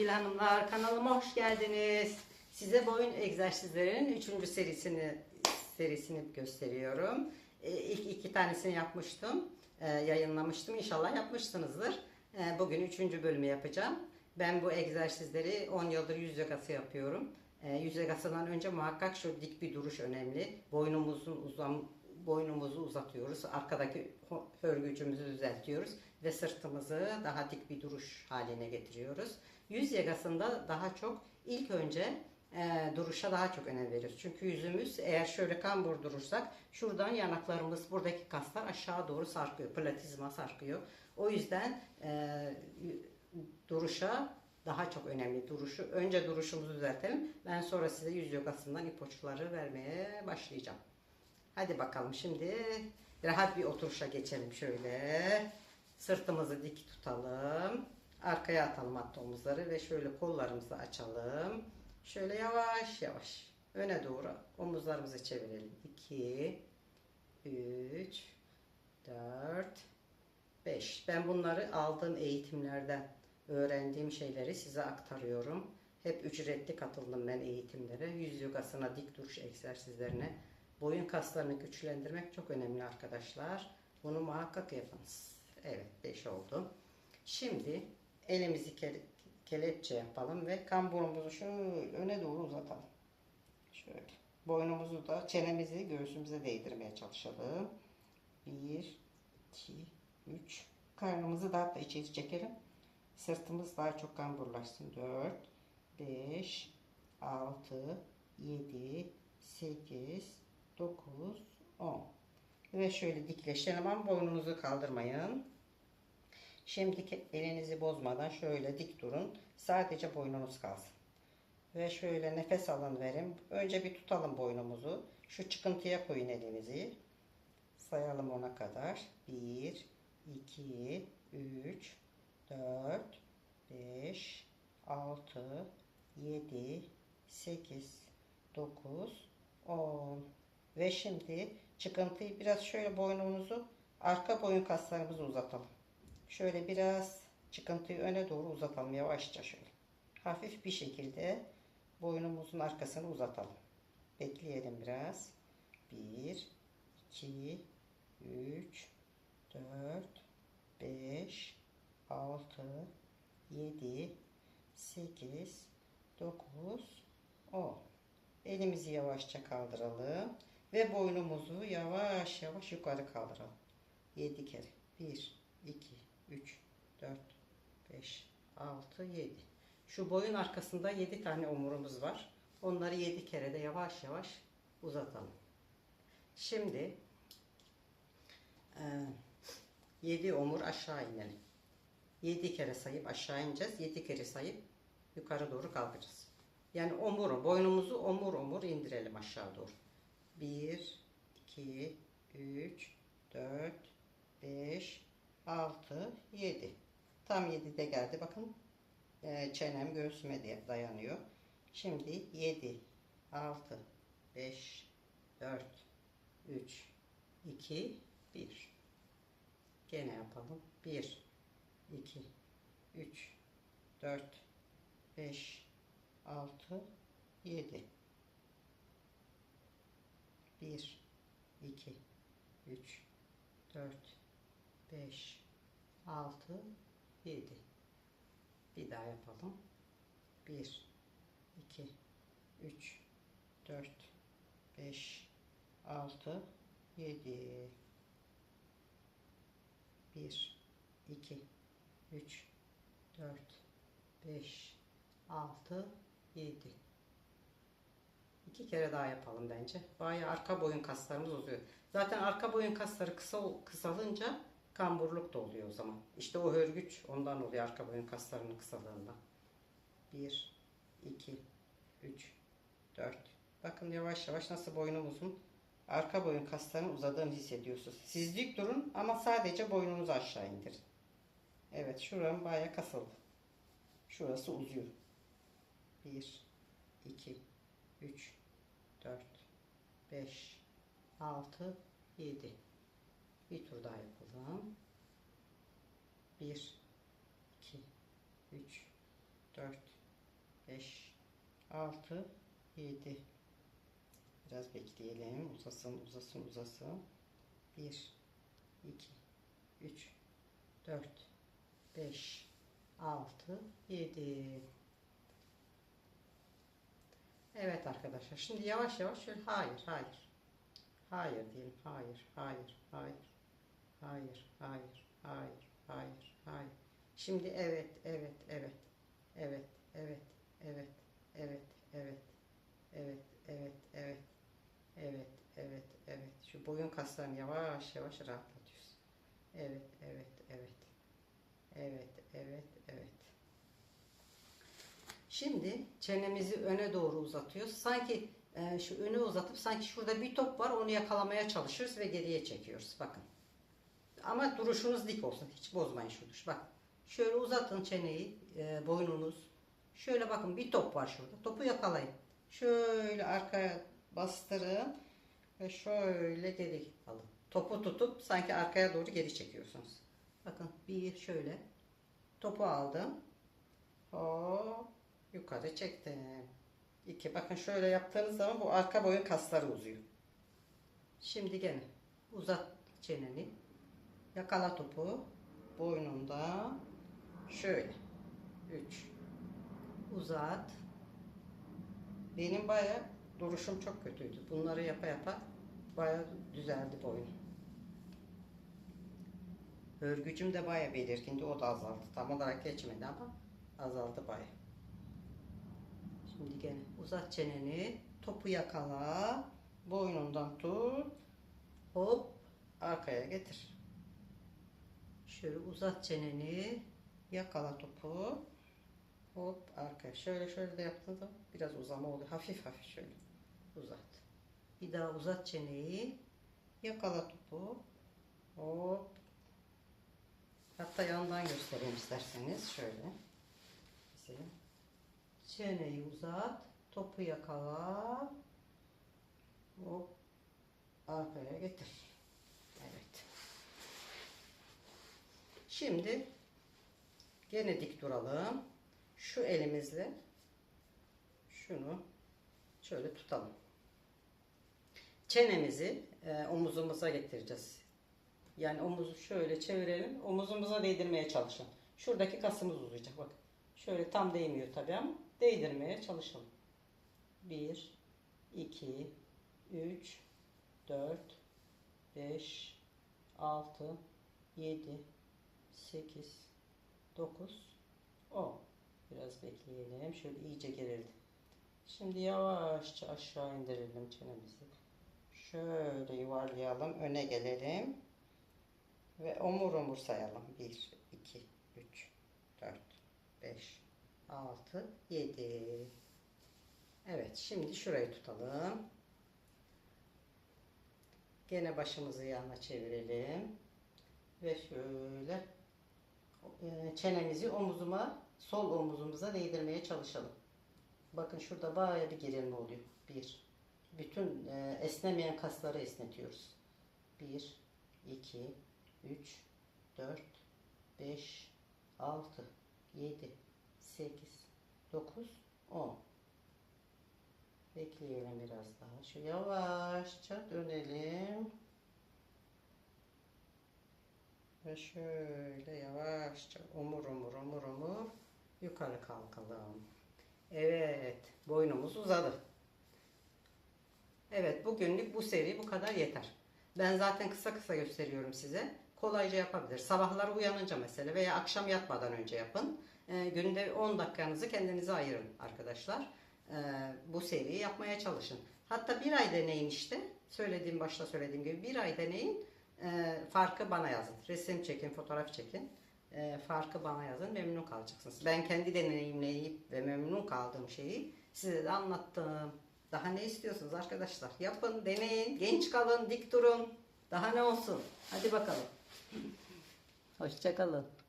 Sevgili hanımlar kanalıma hoş geldiniz. Size boyun egzersizlerinin 3. serisini serisini gösteriyorum. E, ilk iki tanesini yapmıştım. e, yayınlamıştım. İnşallah yapmışsınızdır. E, bugün 3. bölümü yapacağım. Ben bu egzersizleri 10 yıldır yüz yogası yapıyorum. E, yüz yogasından önce muhakkak şu dik bir duruş önemli. Boynumuzun uzam boynumuzu uzatıyoruz. Arkadaki hörgücümüzü düzeltiyoruz ve sırtımızı daha dik bir duruş haline getiriyoruz. Yüz yagasında daha çok ilk önce e, duruşa daha çok önem veriyoruz. Çünkü yüzümüz eğer şöyle kambur durursak şuradan yanaklarımız buradaki kaslar aşağı doğru sarkıyor. Platizma sarkıyor. O yüzden e, duruşa daha çok önemli. Duruşu önce duruşumuzu düzeltelim. Ben sonra size yüz yogasından ipuçları vermeye başlayacağım. Hadi bakalım şimdi rahat bir oturuşa geçelim şöyle. Sırtımızı dik tutalım. Arkaya atalım hatta omuzları ve şöyle kollarımızı açalım. Şöyle yavaş yavaş öne doğru omuzlarımızı çevirelim. 2 3 4 5 Ben bunları aldığım eğitimlerden öğrendiğim şeyleri size aktarıyorum. Hep ücretli katıldım ben eğitimlere. Yüz yogasına, dik duruş egzersizlerine. Boyun kaslarını güçlendirmek çok önemli arkadaşlar. Bunu muhakkak yapınız. Evet 5 oldu. Şimdi elimizi ke- kelepçe yapalım ve kamburumuzu şöyle öne doğru uzatalım. Şöyle. Boynumuzu da çenemizi göğsümüze değdirmeye çalışalım. 1, 2, 3. Karnımızı daha da içeri çekelim. Sırtımız daha çok kamburlaşsın. 4, 5, 6, 7, 8, 9, 10. Ve şöyle dikleşelim ama boynunuzu kaldırmayın. Şimdi elinizi bozmadan şöyle dik durun. Sadece boynunuz kalsın. Ve şöyle nefes alın verin. Önce bir tutalım boynumuzu. Şu çıkıntıya koyun elinizi. Sayalım ona kadar. 1, 2, 3, 4, 5, 6, 7, 8, 9, 10. Ve şimdi çıkıntıyı biraz şöyle boynumuzu arka boyun kaslarımızı uzatalım. Şöyle biraz çıkıntıyı öne doğru uzatalım yavaşça şöyle. Hafif bir şekilde boynumuzun arkasını uzatalım. Bekleyelim biraz. 1, 2, 3, 4, 5, 6, 7, 8, 9, 10. Elimizi yavaşça kaldıralım. Ve boynumuzu yavaş yavaş yukarı kaldıralım. 7 kere. 1, 2, 3, 4, 5, 6, 7. Şu boyun arkasında 7 tane omurumuz var. Onları 7 kere de yavaş yavaş uzatalım. Şimdi 7 omur aşağı inelim. 7 kere sayıp aşağı ineceğiz. 7 kere sayıp yukarı doğru kalkacağız. Yani omuru, boynumuzu omur omur indirelim aşağı doğru. 1, 2, 3, 4, 5, 6, 7. Tam 7'de geldi. Bakın e, çenem göğsüme dayanıyor. Şimdi 7, 6, 5, 4, 3, 2, 1. Gene yapalım. 1, 2, 3, 4, 5, 6, 7. 1, 2, 3, 4, 5, 6, 7. Bir daha yapalım. 1, 2, 3, 4, 5, 6, 7. 1, 2, 3, 4, 5, 6, 7. İki kere daha yapalım bence. Bayağı arka boyun kaslarımız uzuyor. Zaten arka boyun kasları kısa kısalınca kamburluk da oluyor o zaman. İşte o hörgüç ondan oluyor arka boyun kaslarının kısalığından. 1, 2, 3, 4. Bakın yavaş yavaş nasıl boynumuzun arka boyun kaslarının uzadığını hissediyorsunuz. Siz dik durun ama sadece boynunuzu aşağı indirin. Evet şuram bayağı kasıldı. Şurası uzuyor. 1, 2, 3, 4, 5, 6, 7. Bir tur daha yapalım. 1, 2, 3, 4, 5, 6, 7. Biraz bekleyelim. Uzasın, uzasın, uzasın. 1, 2, 3, 4, 5, 6, 7. Evet arkadaşlar. Şimdi yavaş yavaş şöyle hayır, hayır. Hayır diyelim. Hayır, hayır, hayır. Hayır, hayır, hayır, hayır, hayır. Şimdi evet, evet, evet. Evet, evet, evet, evet, evet. Evet, evet, evet. Evet, evet, evet. Şu boyun kaslarını yavaş yavaş rahatlatıyoruz. Evet, evet, evet. Evet, evet, evet. Şimdi çenemizi öne doğru uzatıyoruz. Sanki e, şu öne uzatıp sanki şurada bir top var onu yakalamaya çalışıyoruz ve geriye çekiyoruz. Bakın. Ama duruşunuz dik olsun. Hiç bozmayın şu duruş. Bak. Şöyle uzatın çeneyi, e, boynunuz. Şöyle bakın bir top var şurada. Topu yakalayın. Şöyle arkaya bastırın ve şöyle geri alın. Topu tutup sanki arkaya doğru geri çekiyorsunuz. Bakın bir şöyle. Topu aldım. Hop yukarı çektim. İki. Bakın şöyle yaptığınız zaman bu arka boyun kasları uzuyor. Şimdi gene uzat çeneni. Yakala topu. Boynunda. Şöyle. Üç. Uzat. Benim baya duruşum çok kötüydü. Bunları yapa yapa baya düzeldi boynum. Örgücüm de baya belirgindi. O da azaldı. Tam olarak geçmedi ama azaldı baya. Şimdi gene uzat çeneni. Topu yakala. Boynundan tut. Hop arkaya getir. Şöyle uzat çeneni. Yakala topu. Hop arkaya. Şöyle şöyle de yaptığında biraz uzama oluyor. Hafif hafif şöyle uzat. Bir daha uzat çeneyi. Yakala topu. Hop. Hatta yandan göstereyim isterseniz. Şöyle. Mesela. Çeneyi uzat. Topu yakala. Hop. Arkaya getir. Evet. Şimdi gene dik duralım. Şu elimizle şunu şöyle tutalım. Çenemizi e, omuzumuza getireceğiz. Yani omuzu şöyle çevirelim. Omuzumuza değdirmeye çalışın. Şuradaki kasımız uzayacak. Bak. Şöyle tam değmiyor tabii ama değdirmeye çalışalım. 1 2 3 4 5 6 7 8 9 10 Biraz bekleyelim. Şöyle iyice gerildi. Şimdi yavaşça aşağı indirelim çenemizi. Şöyle yuvarlayalım. Öne gelelim. Ve omur omur sayalım. 1, 2, 3, 4, 5, 6, 7. Evet. Şimdi şurayı tutalım. Gene başımızı yanına çevirelim. Ve şöyle çenemizi omuzuma, sol omuzumuza değdirmeye çalışalım. Bakın şurada bayağı bir gerilme oluyor. Bir. Bütün e, esnemeyen kasları esnetiyoruz. Bir, iki, üç, dört, beş, altı, yedi, sekiz, dokuz, on. Bekleyelim biraz daha. Şu yavaşça dönelim. Ve şöyle yavaşça omur omur omur omur yukarı kalkalım. Evet, boynumuz uzadı. Evet, bugünlük bu seri bu kadar yeter. Ben zaten kısa kısa gösteriyorum size. Kolayca yapabilir. Sabahları uyanınca mesela veya akşam yatmadan önce yapın. Ee, günde 10 dakikanızı kendinize ayırın arkadaşlar. Ee, bu seriyi yapmaya çalışın. Hatta bir ay deneyin işte. Söylediğim başta söylediğim gibi bir ay deneyin. Ee, farkı bana yazın. Resim çekin, fotoğraf çekin. Ee, farkı bana yazın. Memnun kalacaksınız. Ben kendi deneyimleyip ve memnun kaldığım şeyi size de anlattım. Daha ne istiyorsunuz arkadaşlar? Yapın, deneyin, genç kalın, dik durun. Daha ne olsun? Hadi bakalım. Hoşçakalın.